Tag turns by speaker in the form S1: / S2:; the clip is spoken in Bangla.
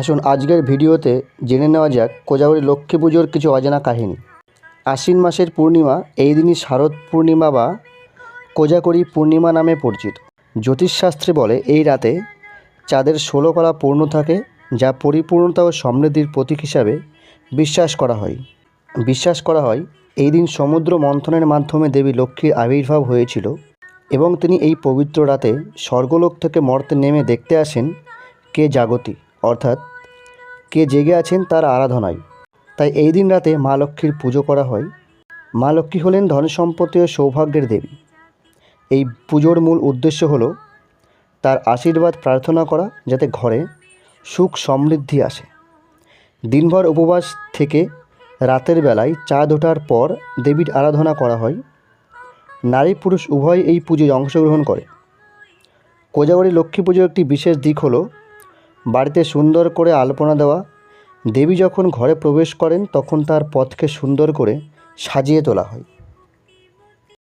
S1: আসুন আজকের ভিডিওতে জেনে নেওয়া যাক কোজাগরী লক্ষ্মী পুজোর কিছু অজানা কাহিনী। আশ্বিন মাসের পূর্ণিমা এই দিনই শারদ পূর্ণিমা বা কোজাগরী পূর্ণিমা নামে পরিচিত। জ্যোতিষশাস্ত্রে বলে এই রাতে চাঁদের ষোলো কলা পূর্ণ থাকে, যা পরিপূর্ণতা ও সমৃদ্ধির প্রতীক হিসাবে বিশ্বাস করা হয়। বিশ্বাস করা হয়, এই দিন সমুদ্র মন্থনের মাধ্যমে দেবী লক্ষ্মীর আবির্ভাব হয়েছিল এবং তিনি এই পবিত্র রাতে স্বর্গলোক থেকে মর্তে নেমে দেখতে আসেন কে জাগতি। অর্থাৎ কে জেগে আছেন তার আরাধনায়। তাই এই দিন রাতে মা লক্ষ্মীর পুজো করা হয়। মা লক্ষ্মী হলেন ধন সম্পত্তি ও সৌভাগ্যের দেবী। এই পুজোর মূল উদ্দেশ্য হল তার আশীর্বাদ প্রার্থনা করা যাতে ঘরে সুখ সমৃদ্ধি আসে। দিনভর উপবাস থেকে রাতের বেলায় চাঁদ ওঠার পর দেবীর আরাধনা করা হয়। নারী পুরুষ উভয় এই পুজোয় অংশগ্রহণ করে। কোজাগরী লক্ষ্মী পুজোর একটি বিশেষ দিক হলো বাড়িতে সুন্দর করে আলপনা দেওয়া। দেবী যখন ঘরে প্রবেশ করেন, তখন তার পথকে সুন্দর করে সাজিয়ে তোলা হয়।